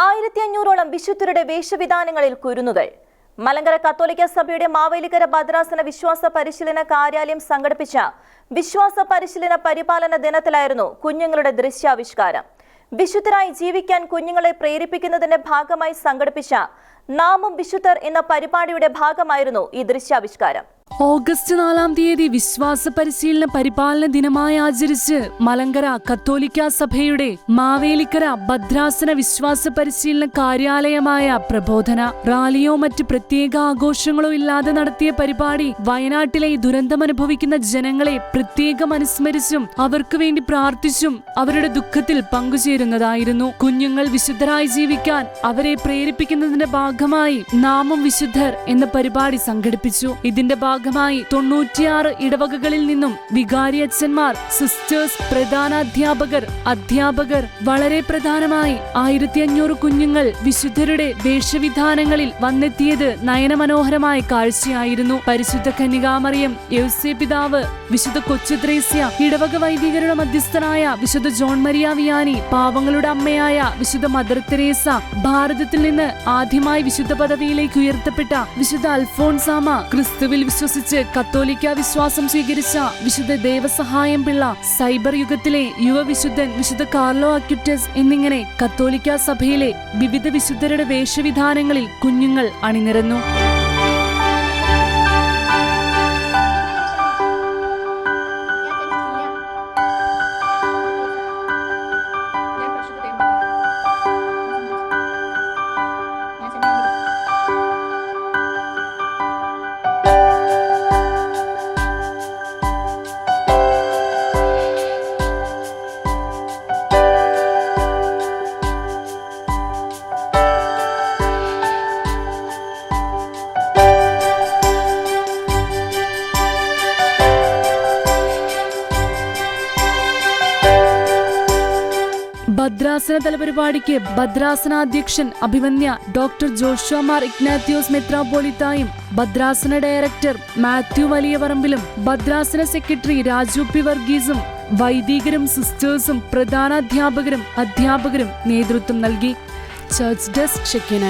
ആയിരത്തി അഞ്ഞൂറോളം വിശുദ്ധരുടെ വേഷവിധാനങ്ങളിൽ കുരുന്നുകൾ. മലങ്കര കത്തോലിക്ക സഭയുടെ മാവേലിക്കര ഭദ്രാസന വിശ്വാസ പരിശീലന കാര്യാലയം സംഘടിപ്പിച്ച വിശ്വാസ പരിശീലന പരിപാലന ദിനത്തിലായിരുന്നു കുഞ്ഞുങ്ങളുടെ ദൃശ്യാവിഷ്കാരം. വിശുദ്ധരായി ജീവിക്കാൻ കുഞ്ഞുങ്ങളെ പ്രേരിപ്പിക്കുന്നതിന്റെ ഭാഗമായി സംഘടിപ്പിച്ച നാമം വിശുദ്ധർ എന്ന പരിപാടിയുടെ ഭാഗമായിരുന്നു ഈ ദൃശ്യാവിഷ്കാരം. ഓഗസ്റ്റ് നാലാം തീയതി വിശ്വാസ പരിശീലന പരിപാലന ദിനമായി ആചരിച്ച് മലങ്കര കത്തോലിക്ക സഭയുടെ മാവേലിക്കര ഭദ്രാസന വിശ്വാസ പരിശീലന കാര്യാലയമായ പ്രബോധന റാലിയോ മറ്റ് പ്രത്യേക ആഘോഷങ്ങളോ ഇല്ലാതെ നടത്തിയ പരിപാടി വയനാട്ടിലെ ദുരന്തമനുഭവിക്കുന്ന ജനങ്ങളെ പ്രത്യേകം അനുസ്മരിച്ചും അവർക്ക് വേണ്ടി പ്രാർത്ഥിച്ചും അവരുടെ ദുഃഖത്തിൽ പങ്കുചേരുന്നതായിരുന്നു. കുഞ്ഞുങ്ങൾ വിശുദ്ധരായി ജീവിക്കാൻ അവരെ പ്രേരിപ്പിക്കുന്നതിന്റെ ഭാഗമായി നാമം വിശുദ്ധർ എന്ന പരിപാടി സംഘടിപ്പിച്ചു. ഇതിന്റെ ഭാഗമായി തൊണ്ണൂറ്റിയാറ് ഇടവകകളിൽ നിന്നും വികാരി അച്ഛന്മാർ സിസ്റ്റേഴ്സ് പ്രധാന അധ്യാപകർ വളരെ പ്രധാനമായി ആയിരത്തി അഞ്ഞൂറ് കുഞ്ഞുങ്ങൾ വിശുദ്ധരുടെ വേഷവിധാനങ്ങളിൽ വന്നെത്തിയത് നയനമനോഹരമായ കാഴ്ചയായിരുന്നു. പരിശുദ്ധ കന്യകാമറിയം യൗസേ പിതാവ് വിശുദ്ധ കൊച്ചുത്രേസ്യ ഇടവക വൈദികരുടെ മധ്യസ്ഥനായ വിശുദ്ധ ജോൺ മരിയ വിയാനി പാവങ്ങളുടെ അമ്മയായ വിശുദ്ധ മദർ തെരേസ ഭാരതത്തിൽ നിന്ന് ആദ്യമായി വിശുദ്ധ പദവിയിലേക്ക് ഉയർത്തപ്പെട്ട വിശുദ്ധ അൽഫോൺസാമ ക്രിസ്തുവിൽ വിശ്വസിച്ച് കത്തോലിക്ക വിശ്വാസം സ്വീകരിച്ച വിശുദ്ധ ദേവസഹായം പിള്ള സൈബർ യുഗത്തിലെ യുവവിശുദ്ധൻ വിശുദ്ധ കാർലോ അക്യുറ്റസ് എന്നിങ്ങനെ കത്തോലിക്ക സഭയിലെ വിവിധ വിശുദ്ധരുടെ വേഷവിധാനങ്ങളിൽ കുഞ്ഞുങ്ങൾ അണിനിരന്നു. ഭദ്രാസന തല പരിപാടിക്ക് ഭദ്രാസനാധ്യക്ഷൻ അഭിമന്യ ഡോക്ടർ ജോഷുവ മാർ ഇഗ്നാത്യോസ് മെത്രാപോളിത്തായും ഭദ്രാസന ഡയറക്ടർ മാത്യു വലിയപറമ്പിലും ഭദ്രാസന സെക്രട്ടറി രാജു പി വർഗീസും വൈദികരും സിസ്റ്റേഴ്സും പ്രധാന അധ്യാപകരും നേതൃത്വം നൽകി. Church desk ഷെക്കേന